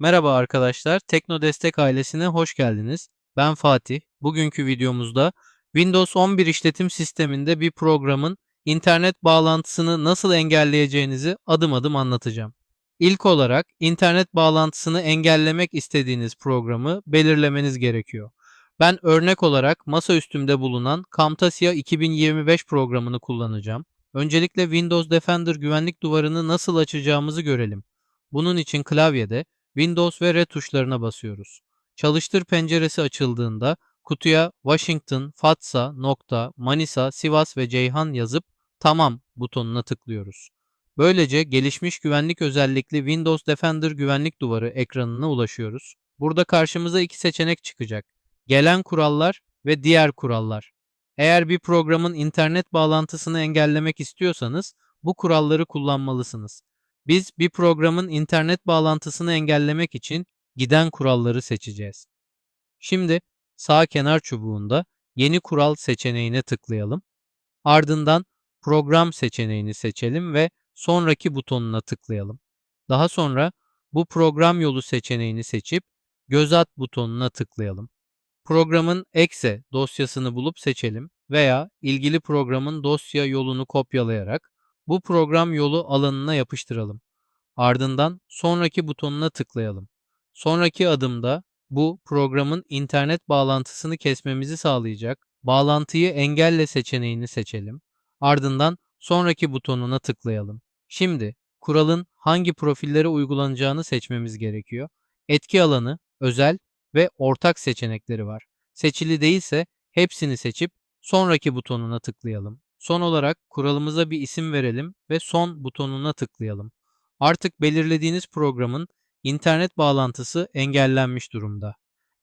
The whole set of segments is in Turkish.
Merhaba arkadaşlar, Tekno Destek ailesine hoş geldiniz. Ben Fatih. Bugünkü videomuzda Windows 11 işletim sisteminde bir programın internet bağlantısını nasıl engelleyeceğinizi adım adım anlatacağım. İlk olarak internet bağlantısını engellemek istediğiniz programı belirlemeniz gerekiyor. Ben örnek olarak masaüstümde bulunan Camtasia 2025 programını kullanacağım. Öncelikle Windows Defender güvenlik duvarını nasıl açacağımızı görelim. Bunun için klavyede Windows ve R tuşlarına basıyoruz. Çalıştır penceresi açıldığında kutuya Washington, Fatsa, nokta, Manisa, Sivas ve Ceyhan yazıp Tamam butonuna tıklıyoruz. Böylece gelişmiş güvenlik özellikli Windows Defender güvenlik duvarı ekranına ulaşıyoruz. Burada karşımıza iki seçenek çıkacak. Gelen kurallar ve diğer kurallar. Eğer bir programın internet bağlantısını engellemek istiyorsanız bu kuralları kullanmalısınız. Biz bir programın internet bağlantısını engellemek için giden kuralları seçeceğiz. Şimdi sağ kenar çubuğunda yeni kural seçeneğine tıklayalım. Ardından program seçeneğini seçelim ve sonraki butonuna tıklayalım. Daha sonra bu program yolu seçeneğini seçip göz at butonuna tıklayalım. Programın exe dosyasını bulup seçelim veya ilgili programın dosya yolunu kopyalayarak bu program yolu alanına yapıştıralım. Ardından sonraki butonuna tıklayalım. Sonraki adımda bu programın internet bağlantısını kesmemizi sağlayacak bağlantıyı engelle seçeneğini seçelim. Ardından sonraki butonuna tıklayalım. Şimdi kuralın hangi profillere uygulanacağını seçmemiz gerekiyor. Etki alanı, özel ve ortak seçenekleri var. Seçili değilse hepsini seçip sonraki butonuna tıklayalım. Son olarak kuralımıza bir isim verelim ve son butonuna tıklayalım. Artık belirlediğiniz programın internet bağlantısı engellenmiş durumda.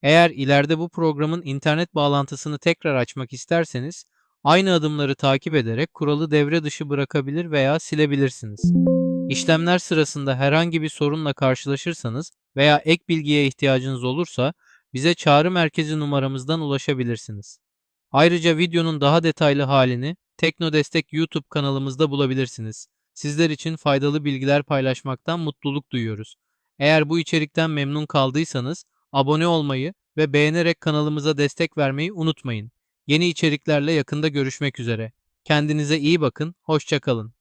Eğer ileride bu programın internet bağlantısını tekrar açmak isterseniz aynı adımları takip ederek kuralı devre dışı bırakabilir veya silebilirsiniz. İşlemler sırasında herhangi bir sorunla karşılaşırsanız veya ek bilgiye ihtiyacınız olursa bize çağrı merkezi numaramızdan ulaşabilirsiniz. Ayrıca videonun daha detaylı halini Teknodestek YouTube kanalımızda bulabilirsiniz. Sizler için faydalı bilgiler paylaşmaktan mutluluk duyuyoruz. Eğer bu içerikten memnun kaldıysanız abone olmayı ve beğenerek kanalımıza destek vermeyi unutmayın. Yeni içeriklerle yakında görüşmek üzere. Kendinize iyi bakın, hoşçakalın.